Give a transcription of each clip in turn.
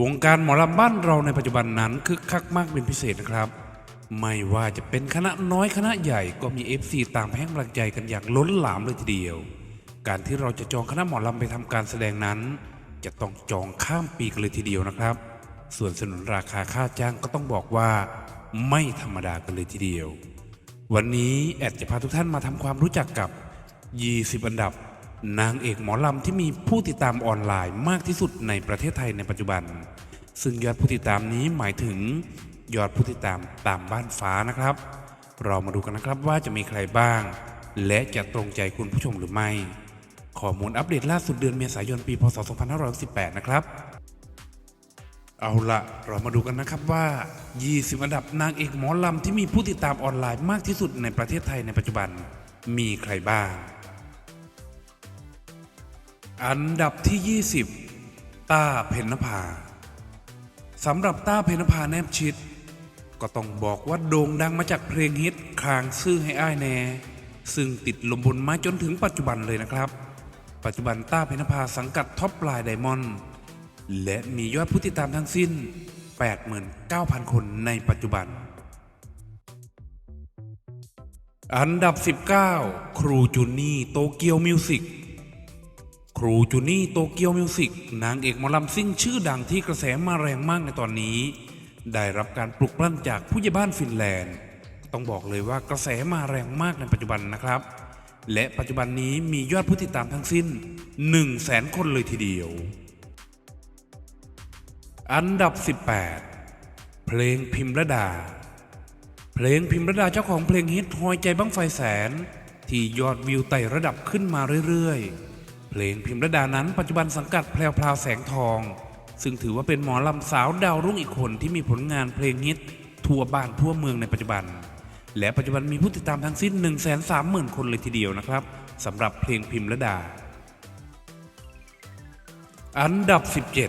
วงการหมอลำบ้านเราในปัจจุบันนั้นคึกคักมากเป็นพิเศษนะครับ ไม่ว่าจะเป็นคณะน้อยคณะใหญ่ก็มี FC ตามแห่งกำลังใจกันอย่างล้นหลามเลยทีเดียว การที่เราจะจองคณะหมอลำไปทำการแสดงนั้น จะต้องจองข้ามปีกันเลยทีเดียวนะครับ ส่วนสนุนราคาค่าจ้างก็ต้องบอกว่า ไม่ธรรมดากันเลยทีเดียว วันนี้แอดจะพาทุกท่านมาทำความรู้จักกับ 20 อันดับ นางเอกหมอลำที่มีผู้ติดตามออนไลน์มากที่สุดในประเทศไทยในปัจจุบัน ซึ่งยอดผู้ติดตามนี้หมายถึง ยอดผู้ติดตามตามบ้านฟ้านะครับ เรามาดูกันนะครับว่าจะมีใครบ้าง และจะตรงใจคุณผู้ชมหรือไม่ ข้อมูลอัปเดตล่าสุดเดือนเมษายนปีพศ 2518 นะครับ เอาละเรามาดูกันนะครับว่า 20 อันดับนางเอกหมอลำที่มีผู้ติดตามออนไลน์มากที่สุดในประเทศไทยในปัจจุบัน มีใครบ้าง อันดับที่ 20 ต้าเพญนภาสำหรับต้าเพญนภาแนบชิด ก็ต้องบอกว่าโด่งดังมาจากเพลงฮิตคางซื่อให้อ้ายแน่ซึ่งติดลมบนมาจนถึงปัจจุบันเลยนะครับ ปัจจุบันต้าเพญนภาสังกัดท็อปไลน์ไดมอนด์และมียอดผู้ติดตามทั้งสิ้น 89,000 คนในปัจจุบัน อันดับ 19 ครูจูนี่โตเกียวมิวสิก ครูจูนี่โตเกียวมิวสิกนางเอกหมอลำซิ่งชื่อดังที่กระแสมาแรงมากในตอนนี้ ได้รับการปลุกปลั่นจากผู้ใหญ่บ้านฟินแลนด์ ต้องบอกเลยว่ากระแสมาแรงมากในปัจจุบันนะครับ และปัจจุบันนี้มียอดผู้ติดตามทั้งสิ้น 1 0 0 0 0แสนคนเลยทีเดียว อันดับ 18 เพลงพิมระดา เพลงพิมระดาเจ้าของเพลงฮิตหอยใจบั้งไฟแสน ที่ยอดวิวไต่ระดับขึ้นมาเรื่อยๆ เพลงพิมพ์ระดานั้นปัจจุบันสังกัดแพรวพราวแสงทอง ซึ่งถือว่าเป็นหมอลำสาวดาวรุ่งอีกคนที่มีผลงานเพลงฮิตทั่วบ้านทั่วเมืองในปัจจุบัน และปัจจุบันมีผู้ติดตามทั้งสิ้น 1 3 0 0 0 0 คนเลยทีเดียวนะครับสำหรับเพลงพิมพ์ระดา อันดับ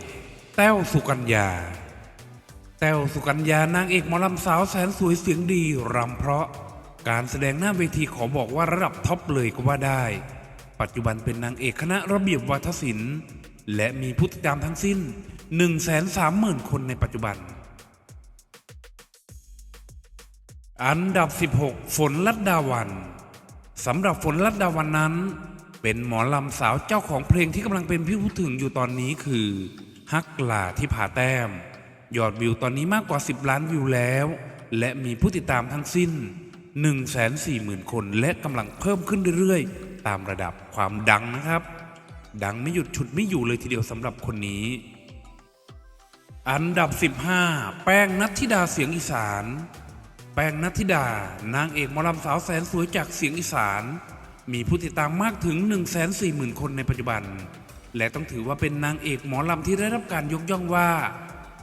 17 แต้วสุกัญญา แต้วสุกัญญานางเอกหมอลำสาวแสนสวยเสียงดีรำเพราะ การแสดงหน้าเวทีขอบอกว่าระดับท็อปเลยก็ว่าได้ ปัจจุบันเป็นนางเอกคณะระเบียบวัฒศิลป์ และมีผู้ติดตามทั้งสิ้น 1 3 0 0 0 0 คนในปัจจุบัน อันดับ 16 ฝนลัดดาวันสำหรับฝนลัดดาวันนั้น เป็นหมอลำสาวเจ้าของเพลงที่กำลังเป็นที่พูดถึงอยู่ตอนนี้คือ ฮักหลาที่ผาแต้ม ยอดวิวตอนนี้มากกว่า 10 ล้านวิวแล้ว และมีผู้ติดตามทั้งสิ้น 140,000 คนและกำลังเพิ่มขึ้นเรื่อย ตามระดับความดังนะครับ ดังไม่หยุดฉุดไม่อยู่เลยทีเดียวสำหรับคนนี้ อันดับ 15 แป้งนัทธิดาเสียงอีสาน แป้งนัทธิดา นางเอกมอลำสาวแสนสวยจากเสียงอีสาน มีผู้ติดตามมากถึง 1 4 0 0 0 0 คนในปัจจุบัน และต้องถือว่าเป็นนางเอกหมอลำที่ได้รับการยกย่องว่า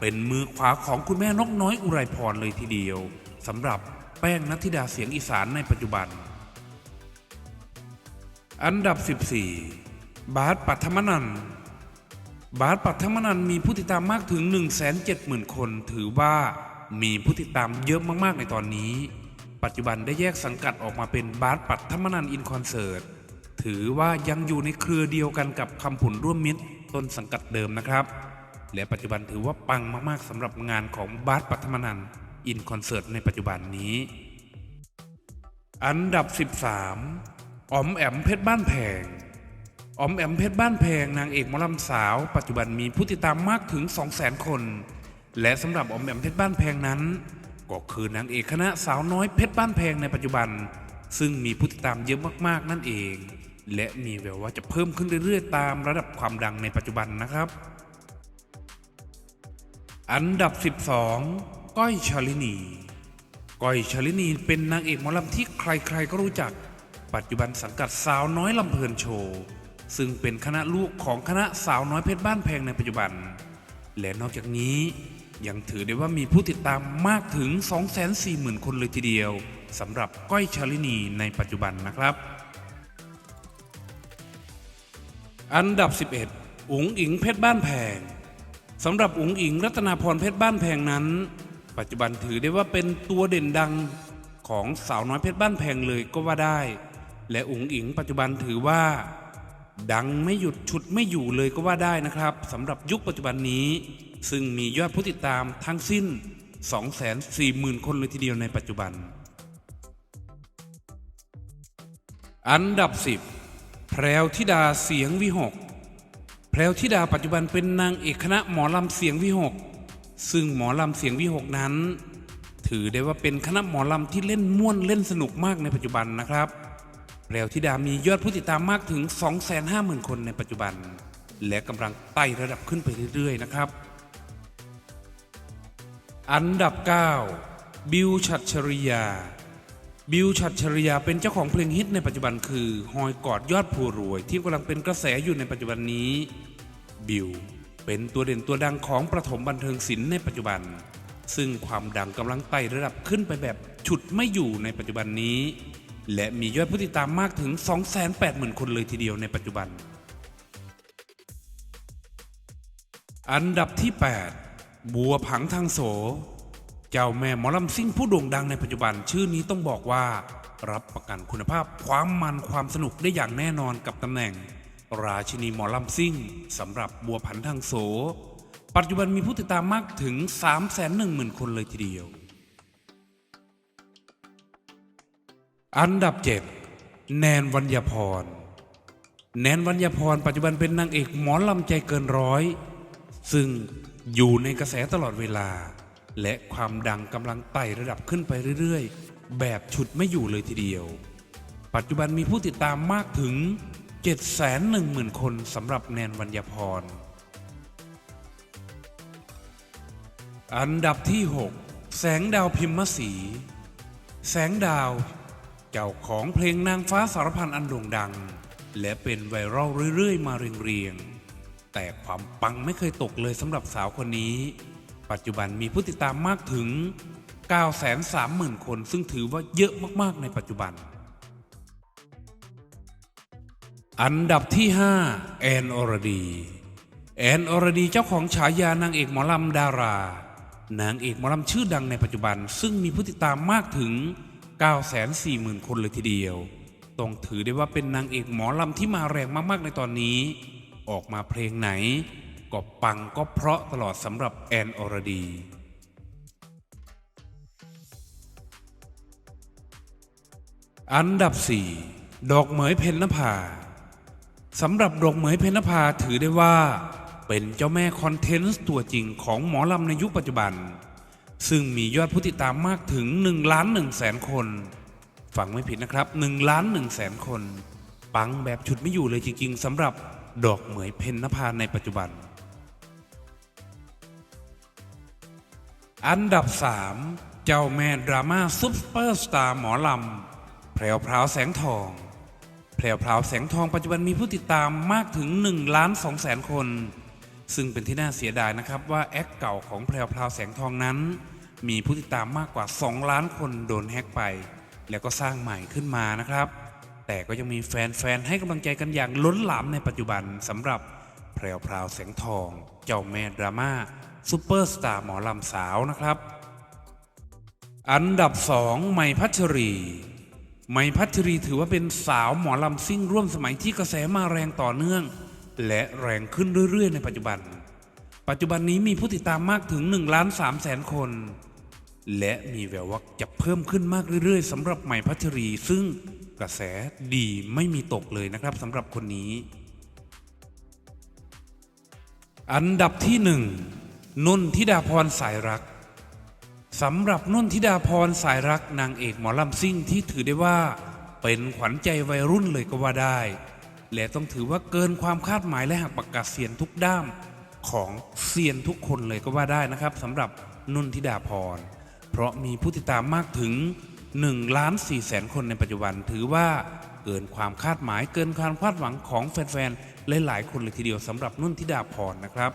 เป็นมือขวาของคุณแม่นกน้อยอุไรพรเลยทีเดียวสำหรับแป้งนัทธิดาเสียงอีสานในปัจจุบัน อันดับ 14 บาสปัทมนัน บาสปัทมนันมีผู้ติดตามมากถึง 170,000 คน ถือว่ามีผู้ติดตามเยอะมากๆในตอนนี้ ปัจจุบันได้แยกสังกัดออกมาเป็นบาสปัทมนันอินคอนเสิร์ต ถือว่ายังอยู่ในเครือเดียวกันกับคำผุนร่วมมิตรต้นสังกัดเดิมนะครับ และปัจจุบันถือว่าปังมากๆสำหรับงานของบาสปัทมนันอินคอนเสิร์ตในปัจจุบันนี้ อันดับ 13 อ๋อมแอมเพชรบ้านแพงออมแอมเพชรบ้านแพงนางเอกมอลำสาว ปัจจุบันมีผู้ติดตามมากถึง 200,000 คน และสำหรับออมแอมเพชรบ้านแพงนั้น ก็คือนางเอกคณะสาวน้อยเพชรบ้านแพงในปัจจุบัน ซึ่งมีผู้ติดตามเยอะมากๆนั่นเอง และมีแววว่าจะเพิ่มขึ้นเรื่อยๆ ตามระดับความดังในปัจจุบันนะครับ อันดับ 12 ก้อยชาลินี ก้อยชาลินีเป็นนางเอกมอลำที่ใครๆก็รู้จัก ปัจจุบันสังกัดสาวน้อยลำเพลินโชว์ซึ่งเป็นคณะลูกของคณะสาวน้อยเพชรบ้านแพงในปัจจุบัน และนอกจากนี้ยังถือได้ว่ามีผู้ติดตามมากถึง 240,000 คนเลยทีเดียวสำหรับก้อยชาลินีในปัจจุบันนะครับ อันดับ 11 อุ๋งอิงเพชรบ้านแพงสำหรับอุ๋งอิงรัตนาพรเพชรบ้านแพงนั้น ปัจจุบันถือได้ว่าเป็นตัวเด่นดังของสาวน้อยเพชรบ้านแพงเลยก็ว่าได้ และอุ๋งอิงปัจจุบันถือว่า ดังไม่หยุดฉุดไม่อยู่เลยก็ว่าได้นะครับสำหรับยุคปัจจุบันนี้ ซึ่งมียอดผู้ติดตามทั้งสิ้น 240,000 คนเลยทีเดียวในปัจจุบัน อันดับ 10 แพรวธิดาเสียงวิหก แพรวธิดาปัจจุบันเป็นนางเอกคณะหมอลำเสียงวิหก ซึ่งหมอลำเสียงวิหกนั้น ถือได้ว่าเป็นคณะหมอลำที่เล่นม่วนเล่นสนุกมากในปัจจุบันนะครับ แพรวธิดามียอดผู้ติดตามมากถึง 250,000 คนในปัจจุบัน และกำลังไต่ระดับขึ้นไปเรื่อยๆ นะครับ อันดับ 9 บิวชัดชริยา บิวชัดชริยาเป็นเจ้าของเพลงฮิตในปัจจุบันคือหอยกอดยอดผู้รวย ที่กำลังเป็นกระแสอยู่ในปัจจุบันนี้ บิวเป็นตัวเด่นตัวดังของประถมบันเทิงศิลป์ในปัจจุบัน ซึ่งความดังกำลังไต่ระดับขึ้นไปแบบฉุดไม่อยู่ในปัจจุบันนี้ และมียอดผู้ติดตามมากถึง 280,000 คนเลยทีเดียวในปัจจุบัน อันดับที่ 8 บัวผังทางโส เจ้าแม่หมอลำซิ่งผู้โด่งดังในปัจจุบันชื่อนี้ต้องบอกว่า รับประกันคุณภาพความมันความสนุกได้อย่างแน่นอนกับตำแหน่ง ราชินีหมอลำซิ่งสำหรับบัวผันทางโส ปัจจุบันมีผู้ติดตามมากถึง 310,000 คนเลยทีเดียว อันดับ7แนนวัญญาพร แนนวัญญาพร ปัจจุบันเป็นนางเอกหมอลำใจเกินร้อย ซึ่งอยู่ในกระแสตลอดเวลา และความดังกำลังไต่ระดับขึ้นไปเรื่อยๆ แบบฉุดไม่อยู่เลยทีเดียว ปัจจุบันมีผู้ติดตามมากถึง 710,000 คนสำหรับแนนวัญญาพร อันดับที่ 6 แสงดาวพิมพ์สี แสงดาว เจ้าของเพลงนางฟ้าสารพันอันโด่งดัง และเป็นไวรัลเรื่อยๆ มาเรียงๆ แต่ความปังไม่เคยตกเลยสำหรับสาวคนนี้ ปัจจุบันมีผู้ติดตามมากถึง 930,000 คนซึ่งถือว่าเยอะมากๆในปัจจุบัน อันดับที่ 5 แอนอรดี แอนอรดีเจ้าของฉายานางเอกหมอลำดารานางเอกหมอลำชื่อดังในปัจจุบัน ซึ่งมีผู้ติดตามมากถึง 940,000 คนเลยทีเดียว ต้องถือได้ว่าเป็นนางเอกหมอลำที่มาแรงมากๆในตอนนี้ ออกมาเพลงไหน ก็ปังก็เพราะตลอดสำหรับแอนอรดีอันดับ 4 ดอกเหมยเพญนภาสำหรับดอกเหมยเพญนภาถือได้ว่า เป็นเจ้าแม่คอนเทนต์ตัวจริงของหมอลำในยุคปัจจุบัน ซึ่งมียอดผู้ติดตามมากถึง1ล้าน1แสนคนฟังไม่ผิดนะครับ1ล้าน1แสนคน ปังแบบฉุดไม่อยู่เลยจริง ๆสำหรับดอกเหมยเพญนภาในปัจจุบัน อันดับ 3 เจ้าแม่ดราม่าซุปเปอร์สตาร์หมอลำแพรวพราวแสงทองแพรวพราวแสงทองปัจจุบันมีผู้ติดตามมากถึง1ล้าน2แสนคน ซึ่งเป็นที่น่าเสียดายนะครับว่าแอคเก่าของแพรวพราวแสงทองนั้น มีผู้ติดตามมากกว่า 2 ล้านคนโดนแฮกไป แล้วก็สร้างใหม่ขึ้นมานะครับ แต่ก็ยังมีแฟนๆให้กำลังใจกันอย่างล้นหลามในปัจจุบันสำหรับแพรวพราวแสงทอง เจ้าแม่ดราม่าซูเปอร์สตาร์หมอลำสาวนะครับ อันดับสองไมพัชรีไมพัชรีถือว่าเป็นสาวหมอลำซิ่งร่วมสมัยที่กระแสมาแรงต่อเนื่อง และแรงขึ้นเรื่อย ๆ ในปัจจุบัน ปัจจุบันนี้มีผู้ติดตามมากถึง1ล้าน3แสนคน และมีแววว่าจะเพิ่มขึ้นมากเรื่อย ๆสำหรับใหม่พัชรี ซึ่งกระแสดีไม่มีตกเลยนะครับสำหรับคนนี้ อันดับที่หนึ่งนุ่นธิดาพรสายรักสำหรับนุ่นธิดาพรสายรักนางเอกหมอลำซิ่งที่ถือได้ว่า เป็นขวัญใจวัยรุ่นเลยก็ว่าได้ และต้องถือว่าเกินความคาดหมายและหักปากกาเซียนทุกด้ามของเซียนทุกคนเลยก็ว่าได้นะครับสำหรับนุ่นธิดาพร เพราะมีผู้ติดตามมากถึง1ล้าน4แสนคนในปัจจุบันถือว่าเกินความคาดหมายเกินความคาดหวังของแฟนๆหลายๆคนเลยทีเดียวสำหรับนุ่นธิดาพรนะครับ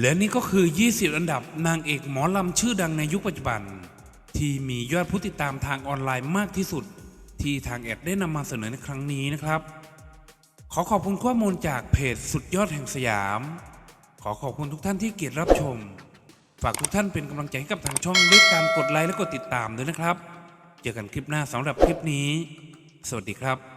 และนี่ก็คือ 20 อันดับนางเอกหมอลำชื่อดังในยุคปัจจุบัน ที่มียอดผู้ติดตามทางออนไลน์มากที่สุด ที่ทางแอดได้นำมาเสนอในครั้งนี้นะครับ ขอขอบคุณข้อมูลจากเพจสุดยอดแห่งสยาม ขอขอบคุณทุกท่านที่เกียรติรับชม ฝากทุกท่านเป็นกำลังใจให้กับทางช่องด้วยการกดไลค์และกดติดตามด้วยนะครับ เจอกันคลิปหน้าสำหรับคลิปนี้ สวัสดีครับ